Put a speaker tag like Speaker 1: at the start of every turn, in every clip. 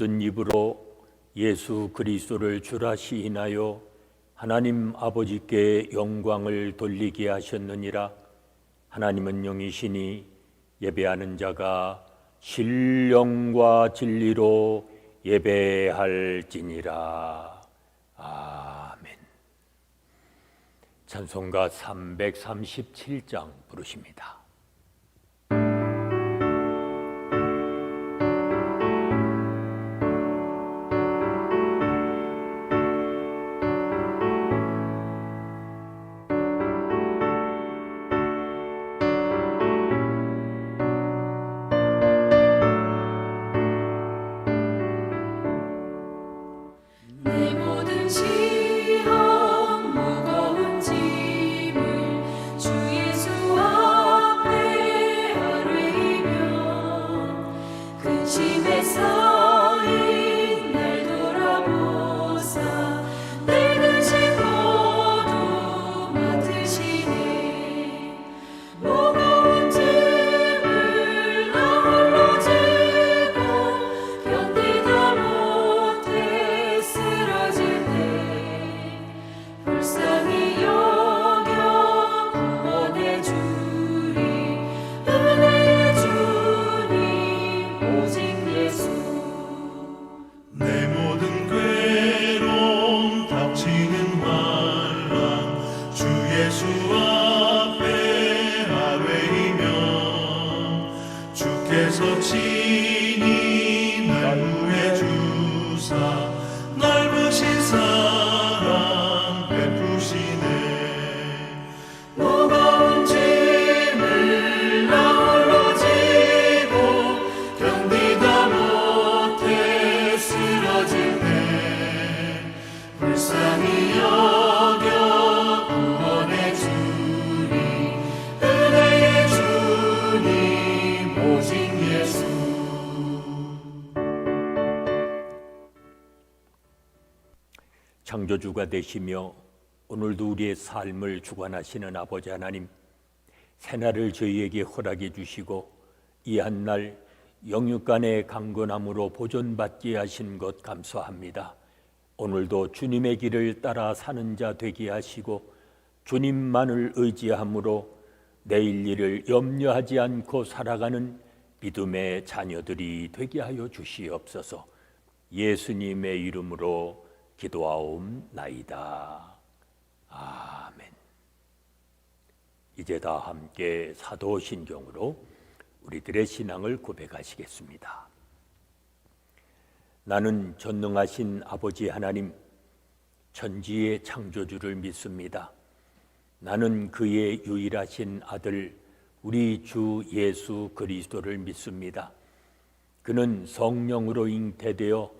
Speaker 1: 모든 입으로 예수 그리스도를 주라 시인하여 하나님 아버지께 영광을 돌리게 하셨느니라. 하나님은 영이시니 예배하는 자가 신령과 진리로 예배할지니라. 아멘. 찬송가 337장 부르십니다.
Speaker 2: 주께
Speaker 1: 창조주가 되시며 오늘도 우리의 삶을 주관하시는 아버지 하나님, 새날을 저희에게 허락해 주시고 이 한 날 영육간의 강건함으로 보존받게 하신 것 감사합니다. 오늘도 주님의 길을 따라 사는 자 되게 하시고 주님만을 의지함으로 내일 일을 염려하지 않고 살아가는 믿음의 자녀들이 되게 하여 주시옵소서. 예수님의 이름으로 기도하옵나이다. 아멘. 이제 다 함께 사도신경으로 우리들의 신앙을 고백하시겠습니다. 나는 전능하신 아버지 하나님, 천지의 창조주를 믿습니다. 나는 그의 유일하신 아들, 우리 주 예수 그리스도를 믿습니다. 그는 성령으로 잉태되어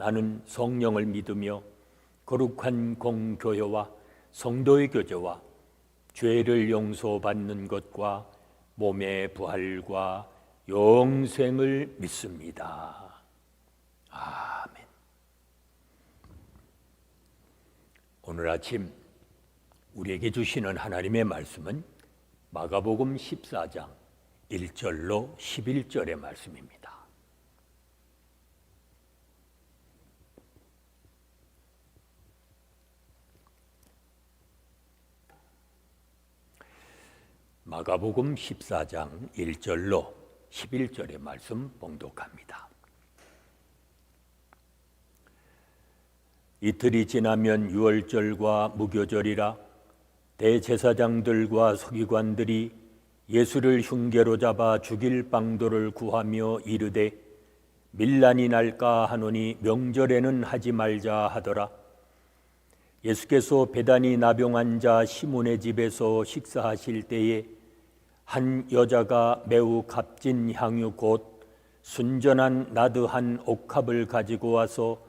Speaker 1: 나는 성령을 믿으며 거룩한 공교회와 성도의 교제와 죄를 용서받는 것과 몸의 부활과 영생을 믿습니다. 아멘. 오늘 아침 우리에게 주시는 하나님의 말씀은 마가복음 14장 1절로 11절의 말씀입니다. 마가복음 14장 1절로 11절의 말씀 봉독합니다. 이틀이 지나면 유월절과 무교절이라 대제사장들과 서기관들이 예수를 흉계로 잡아 죽일 방도를 구하며 이르되 밀란이 날까 하노니 명절에는 하지 말자 하더라. 예수께서 배단이 나병한 자 시몬의 집에서 식사하실 때에 한 여자가 매우 값진 향유 곧 순전한 나드한 옥합을 가지고 와서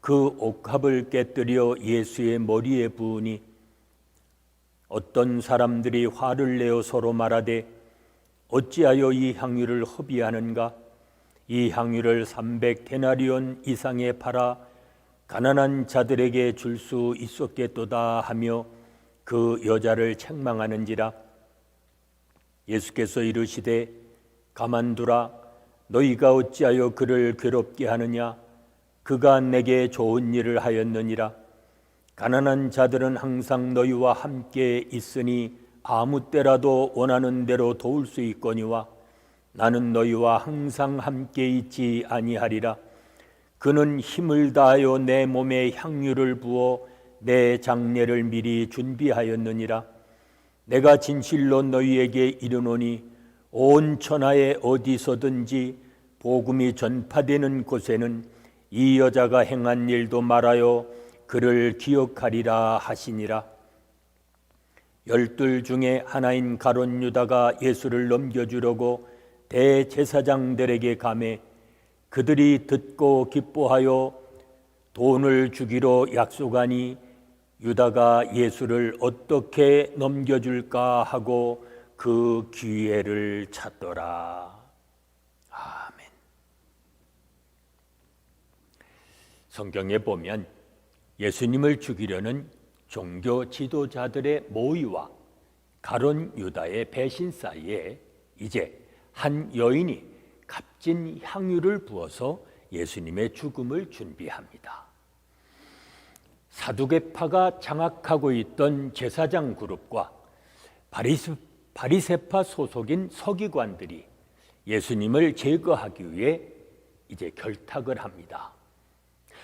Speaker 1: 그 옥합을 깨뜨려 예수의 머리에 부으니 어떤 사람들이 화를 내어 서로 말하되 어찌하여 이 향유를 허비하는가? 이 향유를 300데나리온 이상에 팔아 가난한 자들에게 줄 수 있었겠도다 하며 그 여자를 책망하는지라 예수께서 이르시되 가만두라 너희가 어찌하여 그를 괴롭게 하느냐? 그가 내게 좋은 일을 하였느니라. 가난한 자들은 항상 너희와 함께 있으니 아무 때라도 원하는 대로 도울 수 있거니와 나는 너희와 항상 함께 있지 아니하리라. 그는 힘을 다하여 내 몸에 향유를 부어 내 장례를 미리 준비하였느니라 내가 진실로 너희에게 이르노니 온 천하에 어디서든지 복음이 전파되는 곳에는 이 여자가 행한 일도 말하여 그를 기억하리라 하시니라. 열둘 중에 하나인 가론 유다가 예수를 넘겨주려고 대제사장들에게 감해 그들이 듣고 기뻐하여 돈을 주기로 약속하니 유다가 예수를 어떻게 넘겨줄까 하고 그 기회를 찾더라. 아멘. 성경에 보면 예수님을 죽이려는 종교 지도자들의 모의와 가론 유다의 배신 사이에 이제 한 여인이 값진 향유를 부어서 예수님의 죽음을 준비합니다. 사두개파가 장악하고 있던 제사장 그룹과 바리스, 바리세파 소속인 서기관들이 예수님을 제거하기 위해 이제 결탁을 합니다.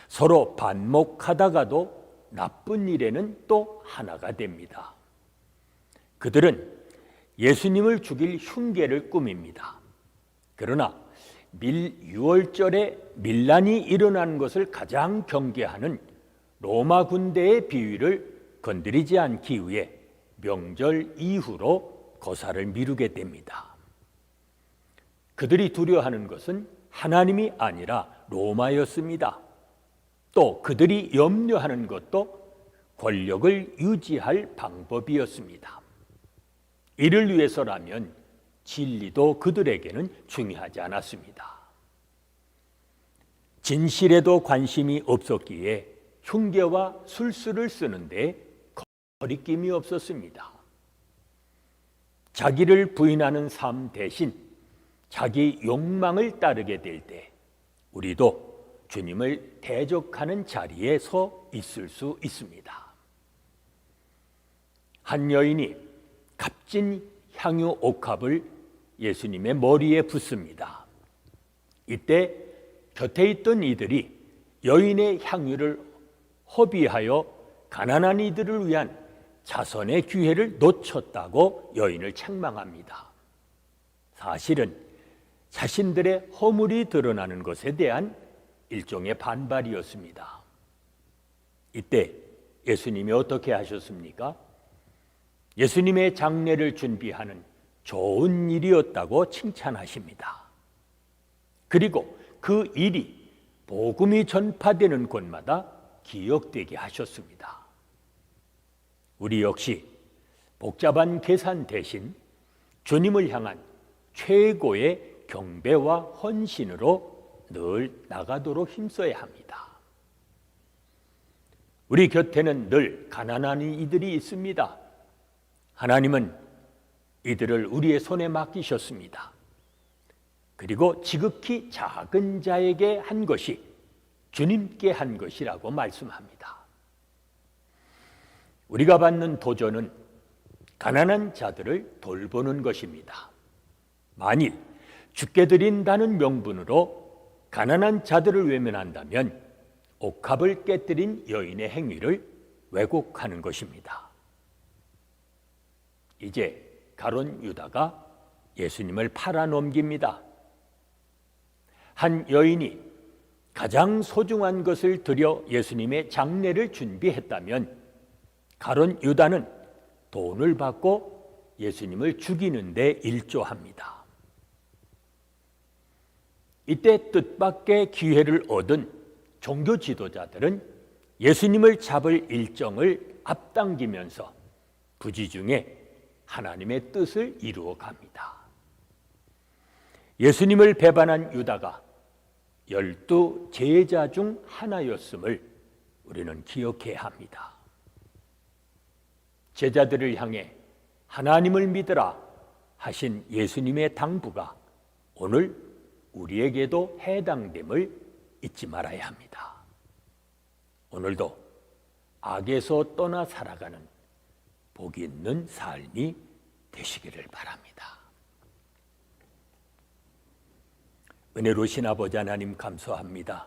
Speaker 1: 서로 반목하다가도 나쁜 일에는 또 하나가 됩니다. 그들은 예수님을 죽일 흉계를 꾸밉니다. 그러나 밀 6월절에 밀란이 일어난 것을 가장 경계하는 로마 군대의 비위를 건드리지 않기 위해 명절 이후로 거사를 미루게 됩니다. 그들이 두려워하는 것은 하나님이 아니라 로마였습니다. 또 그들이 염려하는 것도 권력을 유지할 방법이었습니다. 이를 위해서라면 진리도 그들에게는 중요하지 않았습니다. 진실에도 관심이 없었기에 흉계와 술수를 쓰는데 거리낌이 없었습니다. 자기를 부인하는 삶 대신 자기 욕망을 따르게 될 때 우리도 주님을 대적하는 자리에 서 있을 수 있습니다. 한 여인이 값진 향유 옥합을 예수님의 머리에 붓습니다. 이때 곁에 있던 이들이 여인의 향유를 허비하여 가난한 이들을 위한 자선의 기회를 놓쳤다고 여인을 책망합니다. 사실은 자신들의 허물이 드러나는 것에 대한 일종의 반발이었습니다. 이때 예수님이 어떻게 하셨습니까? 예수님의 장례를 준비하는 좋은 일이었다고 칭찬하십니다. 그리고 그 일이 복음이 전파되는 곳마다 기억되게 하셨습니다. 우리 역시 복잡한 계산 대신 주님을 향한 최고의 경배와 헌신으로 늘 나가도록 힘써야 합니다. 우리 곁에는 늘 가난한 이들이 있습니다. 하나님은 이들을 우리의 손에 맡기셨습니다. 그리고 지극히 작은 자에게 한 것이 주님께 한 것이라고 말씀합니다. 우리가 받는 도전은 가난한 자들을 돌보는 것입니다. 만일 죽게 드린다는 명분으로 가난한 자들을 외면한다면 옥합을 깨뜨린 여인의 행위를 왜곡하는 것입니다. 이제 가론 유다가 예수님을 팔아 넘깁니다. 한 여인이 가장 소중한 것을 들여 예수님의 장례를 준비했다면 가론 유다는 돈을 받고 예수님을 죽이는 데 일조합니다. 이때 뜻밖의 기회를 얻은 종교 지도자들은 예수님을 잡을 일정을 앞당기면서 부지중에 하나님의 뜻을 이루어 갑니다. 예수님을 배반한 유다가 열두 제자 중 하나였음을 우리는 기억해야 합니다. 제자들을 향해 하나님을 믿으라 하신 예수님의 당부가 오늘 우리에게도 해당됨을 잊지 말아야 합니다. 오늘도 악에서 떠나 살아가는 복이 있는 삶이 되시기를 바랍니다. 은혜로신 아버지 하나님 감사합니다.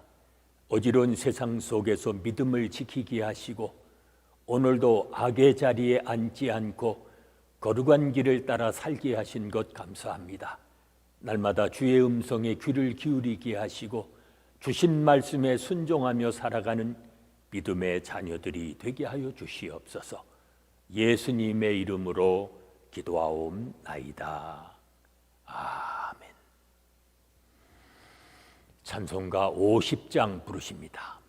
Speaker 1: 어지러운 세상 속에서 믿음을 지키게 하시고 오늘도 악의 자리에 앉지 않고 거룩한 길을 따라 살게 하신 것 감사합니다. 날마다 주의 음성에 귀를 기울이게 하시고 주신 말씀에 순종하며 살아가는 믿음의 자녀들이 되게 하여 주시옵소서. 예수님의 이름으로 기도하옵나이다. 아멘. 찬송가 50장 부르십니다.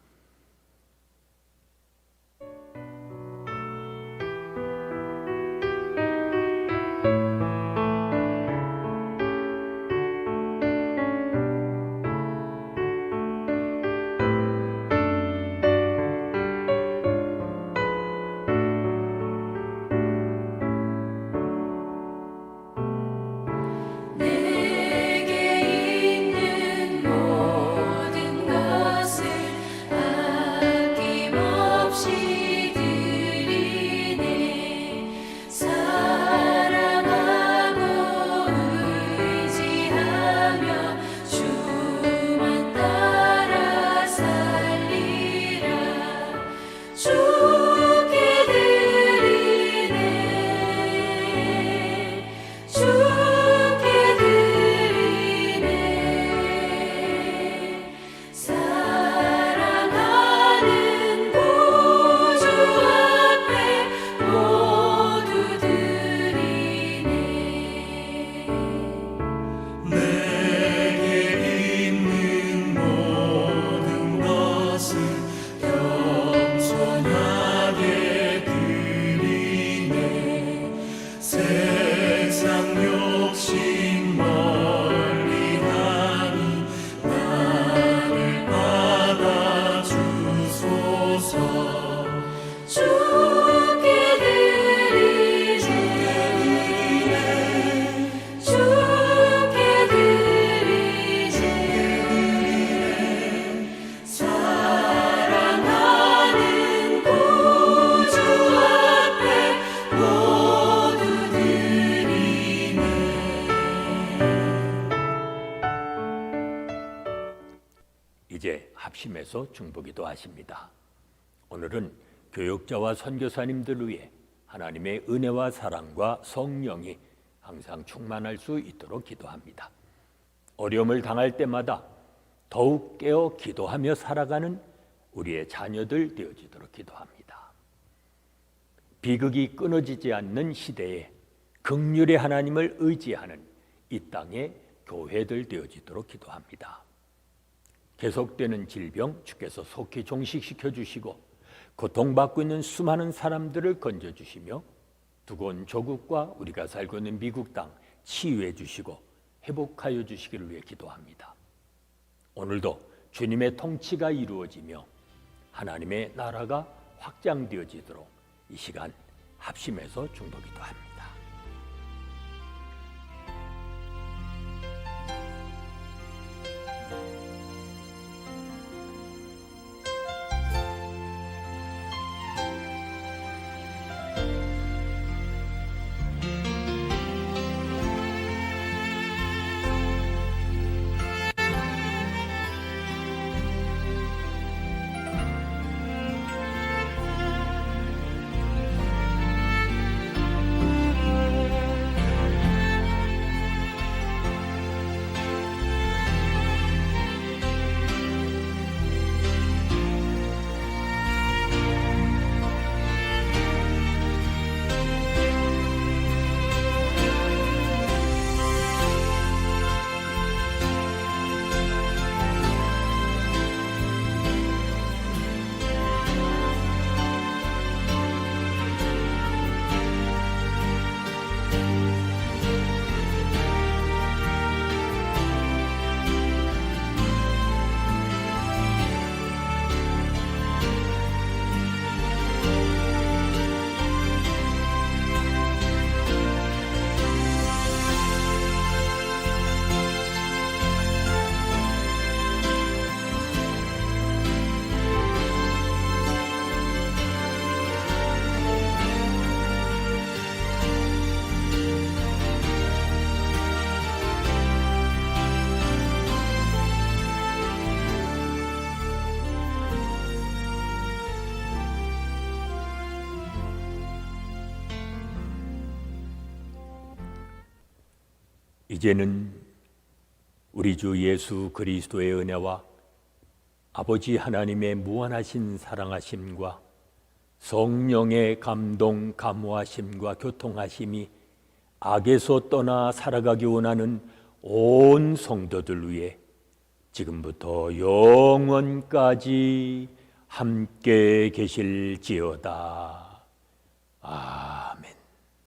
Speaker 1: 이제 합심해서 중보기도 하십니다. 오늘은 교육자와 선교사님들을 위해 하나님의 은혜와 사랑과 성령이 항상 충만할 수 있도록 기도합니다. 어려움을 당할 때마다 더욱 깨어 기도하며 살아가는 우리의 자녀들 되어지도록 기도합니다. 비극이 끊어지지 않는 시대에 극률의 하나님을 의지하는 이 땅의 교회들 되어지도록 기도합니다. 계속되는 질병 주께서 속히 종식시켜 주시고 고통받고 있는 수많은 사람들을 건져 주시며 두고온 조국과 우리가 살고 있는 미국 땅 치유해 주시고 회복하여 주시기를 위해 기도합니다. 오늘도 주님의 통치가 이루어지며 하나님의 나라가 확장되어지도록 이 시간 합심해서 중보 기도 합니다. 이제는 우리 주 예수 그리스도의 은혜와 아버지 하나님의 무한하신 사랑하심과 성령의 감동 감화심과 교통하심이 악에서 떠나 살아가기 원하는 온 성도들 위해 지금부터 영원까지 함께 계실지어다. 아멘.